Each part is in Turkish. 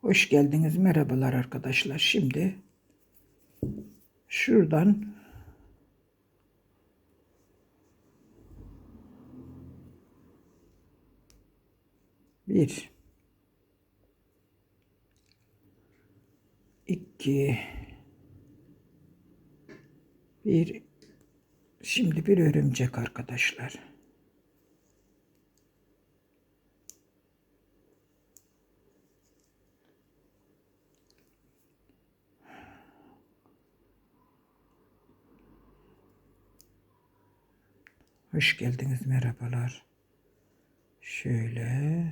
Hoş geldiniz. Merhabalar arkadaşlar. Şimdi şuradan bir iki bir şimdi bir örümcek arkadaşlar. Hoş geldiniz. Merhabalar. Şöyle.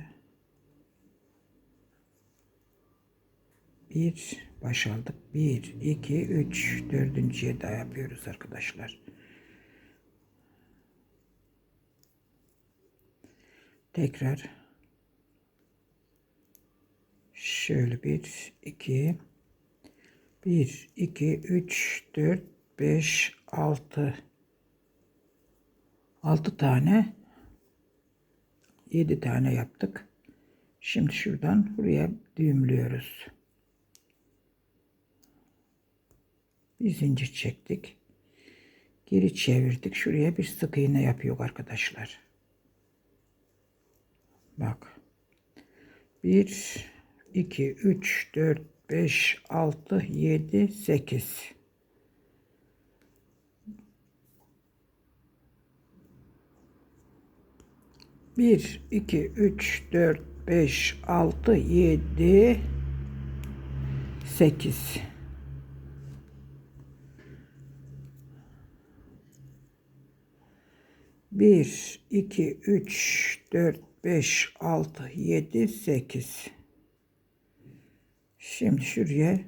Bir baş aldık. Bir, iki, üç. Dördüncüye daha yapıyoruz arkadaşlar. Tekrar. Şöyle bir, iki, bir, iki, üç, dört, beş, altı. 6 tane 7 tane yaptık. Şimdi şuradan buraya düğümlüyoruz. Bir zincir çektik. Geri çevirdik. Şuraya bir sık iğne yapıyor arkadaşlar. Bak. 1 2 3 4 5 6 7 8 1, 2, 3, 4, 5, 6, 7, 8. Bir, iki, üç, dört, beş, altı, yedi, sekiz. Şimdi şuraya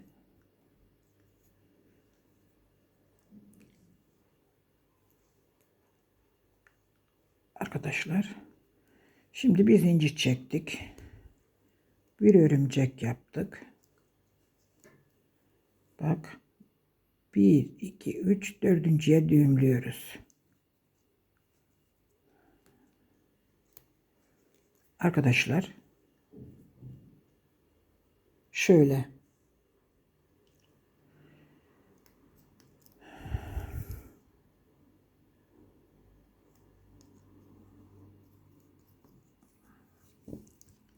arkadaşlar Şimdi bir zincir çektik. Bir örümcek yaptık. Bak. 1, 2, 3, dördüncüye düğümlüyoruz. Arkadaşlar. Şöyle.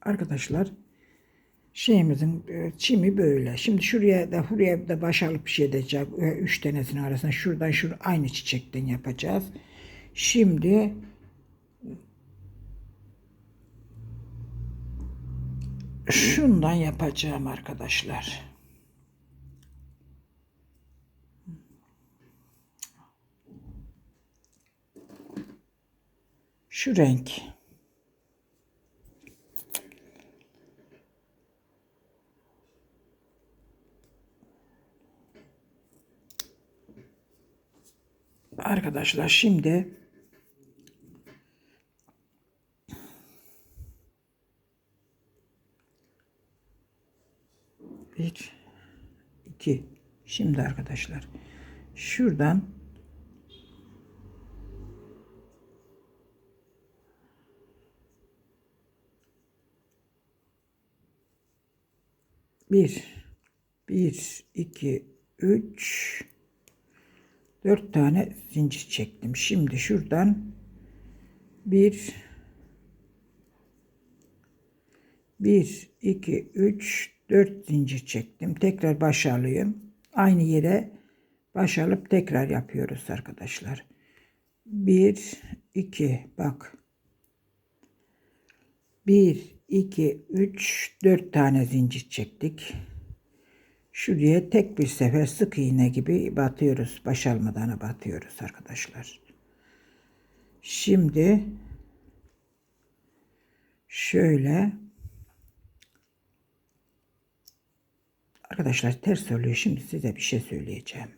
Arkadaşlar şeyimizin e, çimi böyle. Şimdi şuraya da buraya da baş alıp bir şey edeceğim. E, üç tanesinin arasında şuradan şur aynı çiçekten yapacağız. Şimdi şundan yapacağım arkadaşlar. Şu renk. Arkadaşlar şimdi bir iki. Şimdi arkadaşlar şuradan bir bir iki üç 4 tane zincir çektim. Şimdi şuradan bir bir iki üç dört zincir çektim. Tekrar baş alayım. Aynı yere baş alıp tekrar yapıyoruz arkadaşlar. Bir iki bak. Bir iki üç dört tane zincir çektik. Şuraya tek bir sefer sık iğne gibi batıyoruz. Baş almadan batıyoruz arkadaşlar. Şimdi şöyle Arkadaşlar ters oluyor. Şimdi size bir şey söyleyeceğim.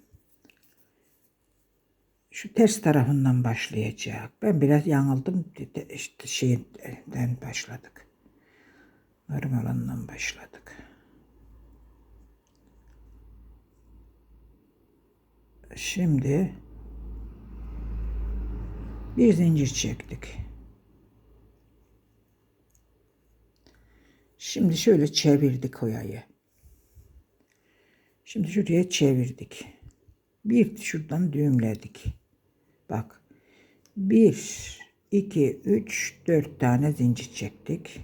Şu ters tarafından başlayacak. Ben biraz yanıldım. İşte şeyden başladık. Normalından başladık. Şimdi bir zincir çektik. Şimdi şöyle çevirdik oyayı. Şimdi şuraya çevirdik. Bir şuradan düğümledik. Bak. Bir, iki, üç, dört tane zincir çektik.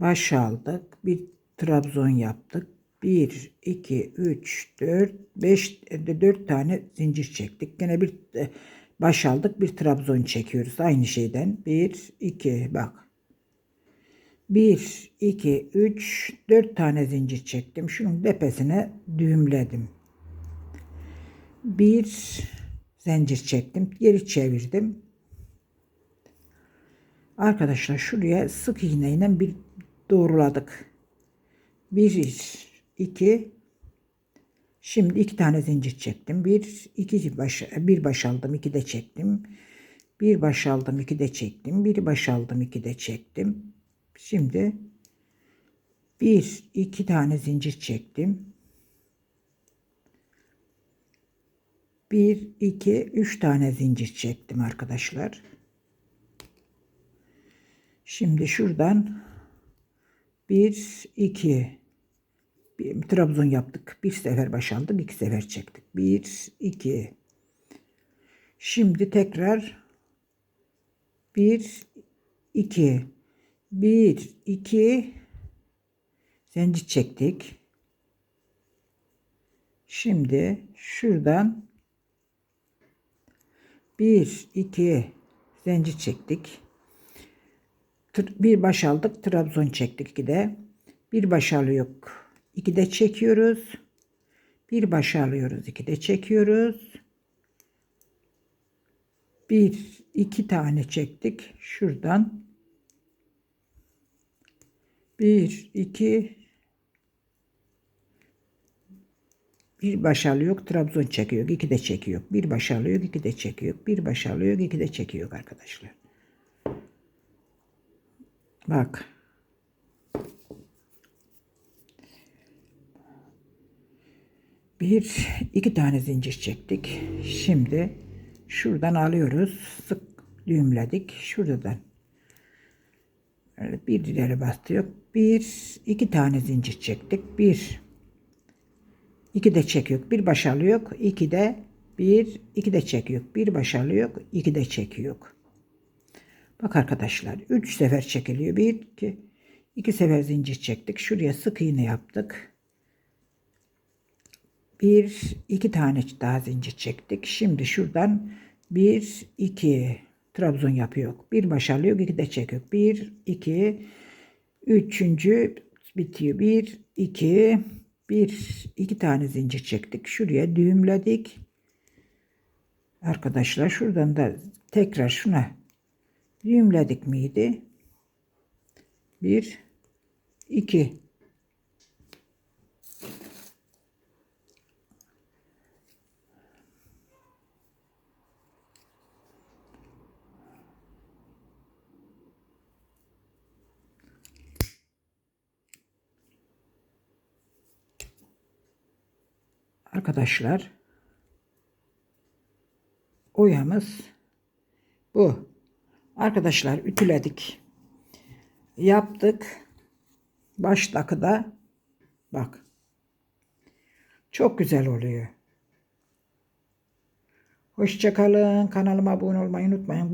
Baş aldık. Bir trabzon yaptık. Bir, iki, üç, dört, beş, e, dört tane zincir çektik. Gene bir e, baş aldık. Bir trabzon çekiyoruz. Aynı şeyden. Bir, iki, bak. 1, 2, 3, 4 tane zincir çektim. Şunun tepesine düğümledim. Bir zincir çektim. Geri çevirdim. Arkadaşlar şuraya sık iğneyle bir doğruladık. 1, 2, şimdi iki tane zincir çektim. Bir, iki baş, bir baş aldım, iki de çektim. Bir baş aldım, iki de çektim. Bir baş aldım, iki de çektim. Şimdi bir, iki tane zincir çektim. Bir, iki, üç tane zincir çektim arkadaşlar. Şimdi şuradan bir, iki, Trabzon yaptık. Bir sefer başardık. iki sefer çektik. Bir, iki. Şimdi tekrar bir, iki. Bir, iki. Zincir çektik. Şimdi şuradan bir, iki zincir çektik. Bir baş aldık. Trabzon çektik. Bir de bir baş alıyoruz 2 de çekiyoruz. Bir başa alıyoruz. 2 de çekiyoruz. Bir, iki tane çektik. Şuradan. Bir, iki. Bir baş alıyor. Trabzon çekiyor. iki de çekiyor. Bir baş alıyor. iki de çekiyor. Bir baş alıyor. iki de çekiyor arkadaşlar. Bak. Bir, iki tane zincir çektik. Şimdi şuradan alıyoruz. Sık düğümledik. Şuradan bir ileri bastırıyor. Bir, iki tane zincir çektik. Bir, iki de çekiyor. Bir baş alıyor. iki de bir, iki de çekiyor. Bir baş alıyor. iki de çekiyor. Bak arkadaşlar. Üç sefer çekiliyor. Bir, iki, iki sefer zincir çektik. Şuraya sık iğne yaptık. Bir, iki tane daha zincir çektik. Şimdi şuradan bir, iki, Trabzon yapıyor. Bir baş alıyor, iki de çekiyor. Bir, iki, üçüncü bitiyor. Bir, iki, bir, iki tane zincir çektik. Şuraya düğümledik. Arkadaşlar şuradan da tekrar şuna düğümledik miydi? Bir, iki. Arkadaşlar oyamız bu. Arkadaşlar ütüledik. Yaptık. Baş takıda bak. Çok güzel oluyor. Hoşçakalın. Kanalıma abone olmayı unutmayın.